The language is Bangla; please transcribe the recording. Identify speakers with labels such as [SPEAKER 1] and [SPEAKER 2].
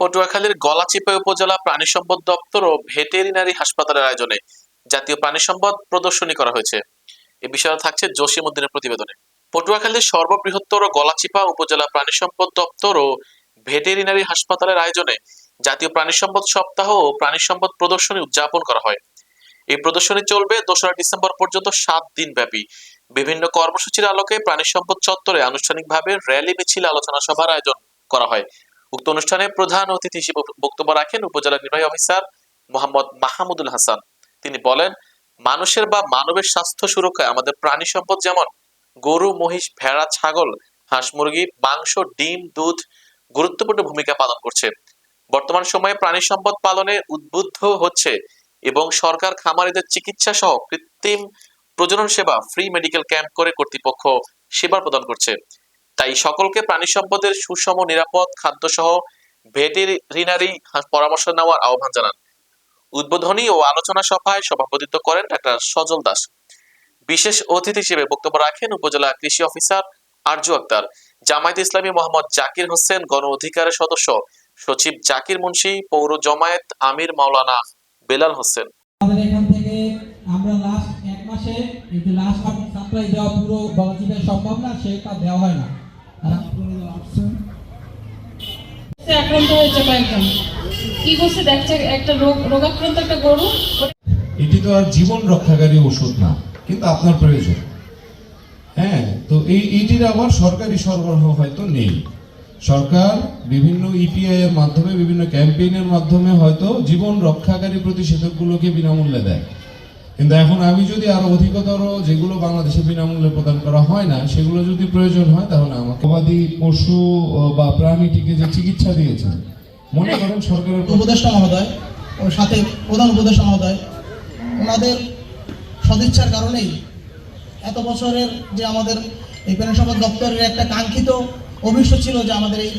[SPEAKER 1] পটুয়াখালীর গলাচিপা উপজেলা প্রাণী সম্পদ দপ্তর ও ভেটেরিনারি হাসপাতালের আয়োজনে জাতীয় প্রাণী সম্পদ প্রদর্শনী করা হয়েছে। এ বিষয়ে থাকছে জসিম উদ্দিনের প্রতিবেদনে। পটুয়াখালীর সর্ববৃহত্তর গলাচিপা উপজেলা প্রাণী সম্পদ দপ্তর ও ভেটেরিনারি হাসপাতালের আয়োজনে জাতীয় প্রাণী সম্পদ সপ্তাহ ও প্রাণী সম্পদ প্রদর্শনী উদযাপন করা হয়। এই প্রদর্শনী চলবে দোসরা ডিসেম্বর পর্যন্ত সাত দিন ব্যাপী। বিভিন্ন কর্মসূচির আলোকে প্রাণী সম্পদ চত্বরে আনুষ্ঠানিকভাবে র্যালি মিছিল আলোচনা সভার আয়োজন করা হয়। উক্ত অনুষ্ঠানে প্রধান অতিথি হিসেবে বক্তব্য রাখেন উপজেলা নির্বাহী অফিসার মোহাম্মদ মাহমুদুল হাসান। তিনি বলেন, মানুষের বা মানবের স্বাস্থ্য সুরক্ষায় আমাদের প্রাণী সম্পদ যেমন গরু, মহিষ, ভেড়া, ছাগল, হাঁস, মুরগি, মাংস, ডিম, দুধ গুরুত্বপূর্ণ ভূমিকা পালন করছে। বর্তমান সময়ে প্রাণী সম্পদ পালনে উদ্বুদ্ধ হচ্ছে এবং সরকার খামারিদের চিকিৎসা সহ কৃত্রিম প্রজনন সেবা ফ্রি মেডিকেল ক্যাম্প করে কর্তৃপক্ষ সেবা প্রদান করছে। তাই সকলকে প্রাণী সম্পদের সুষম, নিরাপদ খাদ্য সহ ভেটেরিনারি পরামর্শ নেওয়ার আহ্বান জানান। উদ্বোধনী ও আলোচনা সভায় সভাপতিত্ব করেন ডাক্তার সজল দাস। বিশেষ অতিথি হিসেবে বক্তব্য রাখেন উপজেলা কৃষি অফিসার আরজু আক্তার, জামায়াত ইসলামী মোহাম্মদ জাকির হোসেন, গণ অধিকারের সদস্য সচিব জাকির মুন্সি, পৌর জমায়েত আমির মাওলানা বেলাল হোসেন।
[SPEAKER 2] আমাদের এখান থেকে আমরা লাস্ট এক মাসে লাস্ট সাপ্লাই দেওয়া পুরো সম্ভব না, সেটা দেওয়া হয় না আর আপনারা আসছেন
[SPEAKER 3] সে
[SPEAKER 4] এটি তো আর জীবন রক্ষাকারী ওষুধ না, কিন্তু আপনার প্রয়োজন। হ্যাঁ তো এই, এইটির আবার সরকারি সরবরাহ হয়তো নেই। সরকার বিভিন্ন ইপিআই এর মাধ্যমে, বিভিন্ন ক্যাম্পেইনের মাধ্যমে হয়তো জীবন রক্ষাকারী প্রতিষেধকগুলোকে বিনামূল্যে দেয়। কিন্তু এখন আমি যদি আরও অধিকতর যেগুলো বাংলাদেশে বিনামূল্যে প্রদান করা হয় না, সেগুলো যদি প্রয়োজন হয়, তাহলে আমাকে গবাদি পশু বা প্রাণীটিকে যে চিকিৎসা দিয়েছেন, মনে করেন সরকারের
[SPEAKER 5] উপদেষ্টা মহোদয় ও সাথে প্রধান উপদেষ্টা মহোদয়, ওনাদের সদিচ্ছার কারণেই এত বছরের যে আমাদের এই সম্পদ দপ্তরের একটা কাঙ্ক্ষিত অভিষ্ট ছিল যে আমাদের এই